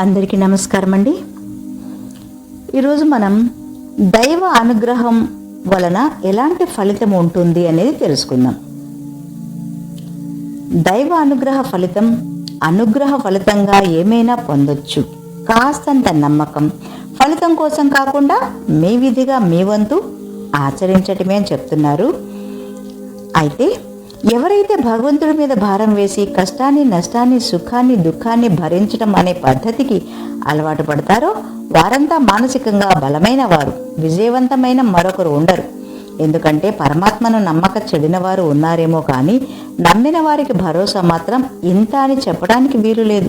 అందరికీ నమస్కారం అండి ఈరోజు మనం దైవ అనుగ్రహం వలన ఎలాంటి ఫలితం ఉంటుంది అనేది తెలుసుకుందాం. దైవ అనుగ్రహ ఫలితం అనుగ్రహ ఫలితంగా ఏమైనా పొందొచ్చు. కాస్తంత నమ్మకం. ఫలితం కోసం కాకుండా మీ విధిగా మీ వంతు ఆచరించటమే అని చెప్తున్నారు. అయితే ఎవరైతే భగవంతుడి మీద భారం వేసి కష్టాన్ని నష్టాన్ని సుఖాన్ని దుఃఖాన్ని భరించడం అనే పద్ధతికి అలవాటు పడతారో వారంతా మానసికంగా బలమైన వారు విజయవంతమైన మరొకరు ఉండరు. ఎందుకంటే పరమాత్మను నమ్మక చెడిన వారు ఉన్నారేమో కానీ నమ్మిన వారికి భరోసా మాత్రం ఇంత అని చెప్పడానికి వీలు లేదు.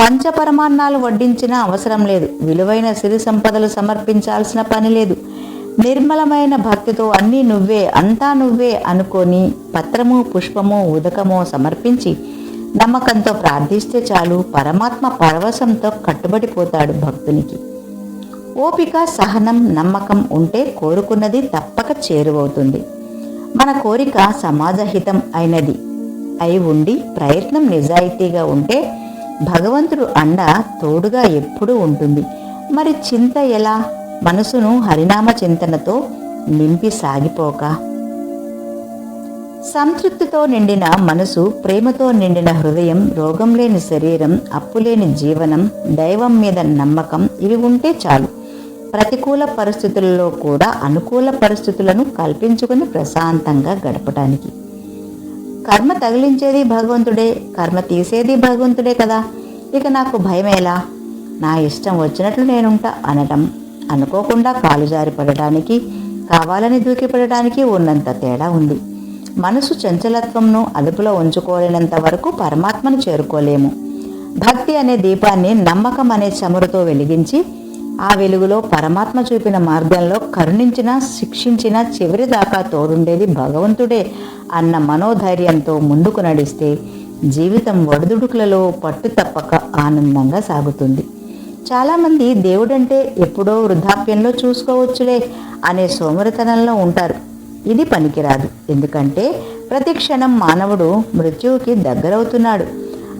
పంచపరమాన్నాలు వడ్డించినా అవసరం లేదు. విలువైన సిరి సంపదలు సమర్పించాల్సిన పని లేదు. నిర్మలమైన భక్తితో అన్నీ నువ్వే అంతా నువ్వే అనుకొని పత్రము పుష్పము ఉదకము సమర్పించి నమ్మకంతో ప్రార్థిస్తే చాలు పరమాత్మ పరవశంతో కట్టుబడిపోతాడు భక్తునికి. ఓపిక సహనం నమ్మకం ఉంటే కోరుకున్నది తప్పక చేరువవుతుంది. మన కోరిక సమాజహితం అయినది. అయి ఉండి ప్రయత్నం నిజాయితీగా ఉంటే భగవంతుడు అండ తోడుగా ఎప్పుడూ ఉంటుంది. మరి చింత ఎలా? మనసును హరినామ చింతనతో నింపి సాగిపోక. సంతృప్తితో నిండిన మనసు ప్రేమతో నిండిన హృదయం రోగం లేని శరీరం అప్పులేని జీవనం దైవం మీద నమ్మకం ఇవి ఉంటే చాలు. ప్రతికూల పరిస్థితులలో కూడా అనుకూల పరిస్థితులను కల్పించుకుని ప్రశాంతంగా గడపడానికి కర్మ తగిలించేది భగవంతుడే కర్మ తీసేది భగవంతుడే కదా. ఇక నాకు భయమేలా? నా ఇష్టం వచ్చినట్లు నేనుంటా అనటం. అనుకోకుండా కాలు జారి కావాలని దూకిపడటానికి ఉన్నంత తేడా ఉంది. మనసు చంచలత్వంను అదుపులో ఉంచుకోలేనంత వరకు పరమాత్మను చేరుకోలేము. భక్తి అనే దీపాన్ని నమ్మకం అనే చమురుతో వెలిగించి ఆ వెలుగులో పరమాత్మ చూపిన మార్గంలో కరుణించిన శిక్షించిన చివరి దాకా తోడుండేది భగవంతుడే అన్న మనోధైర్యంతో ముందుకు నడిస్తే జీవితం ఒడిదుడుకులలో పట్టు తప్పక ఆనందంగా సాగుతుంది. చాలామంది దేవుడంటే ఎప్పుడో వృద్ధాప్యంలో చూసుకోవచ్చులే అనే సోమరితనంలో ఉంటారు. ఇది పనికిరాదు. ఎందుకంటే ప్రతి క్షణం మానవుడు మృత్యువుకి దగ్గరవుతున్నాడు.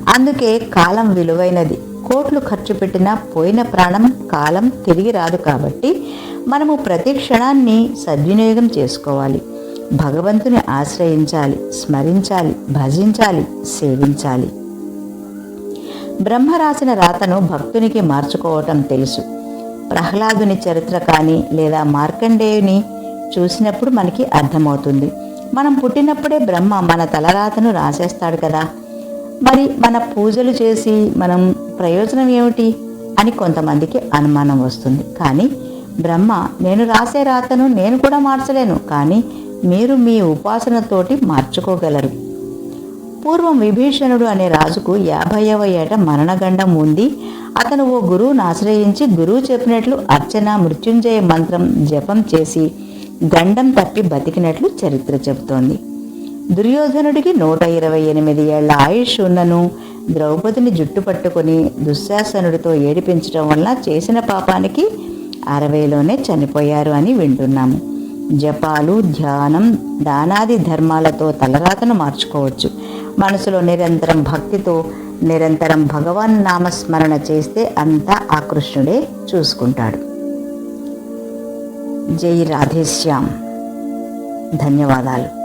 అందుకే కాలం విలువైనది. కోట్లు ఖర్చు పెట్టినా పోయిన ప్రాణం కాలం తిరిగి రాదు కాబట్టి మనము ప్రతి క్షణాన్ని సద్వినియోగం చేసుకోవాలి. భగవంతుని ఆశ్రయించాలి స్మరించాలి భజించాలి సేవించాలి. బ్రహ్మ రాసిన రాతను భక్తునికి మార్చుకోవటం తెలుసు. ప్రహ్లాదుని చరిత్ర కానీ లేదా మార్కండేయుని చూసినప్పుడు మనకి అర్థమవుతుంది. మనం పుట్టినప్పుడే బ్రహ్మ మన తలరాతను రాసేస్తాడు కదా. మరి మన పూజలు చేసి మనం ప్రయోజనం ఏమిటి? అని కొంతమందికి అనుమానం వస్తుంది. కానీ బ్రహ్మ నేను రాసే రాతను నేను కూడా మార్చలేను. కానీ మీరు మీ ఉపాసనతోటి మార్చుకోగలరు. పూర్వం విభీషణుడు అనే రాజుకు యాభైవ ఏట మరణగండం ఉంది. అతను ఓ గురువును ఆశ్రయించి గురువు చెప్పినట్లు అర్చన మృత్యుంజయ మంత్రం జపం చేసి గండం తప్పి బతికినట్లు చరిత్ర చెబుతోంది. దుర్యోధనుడికి నూట ఇరవై ఎనిమిది ఏళ్ళ ఆయుష్ ఉన్నను. ద్రౌపదిని జుట్టు పట్టుకొని దుశ్శాసనుడితో ఏడిపించడం వల్ల చేసిన పాపానికి అరవైలోనే చనిపోయారు అని వింటున్నాము. జపాలు ధ్యానం దానాది ధర్మాలతో తలరాతను మార్చుకోవచ్చు. మనసులో నిరంతరం భక్తితో నిరంతరం భగవాన్ నామస్మరణ చేస్తే అంతా ఆ కృష్ణుడే చూసుకుంటాడు. జై రాధేశ్యామ్ ధన్యవాదాలు.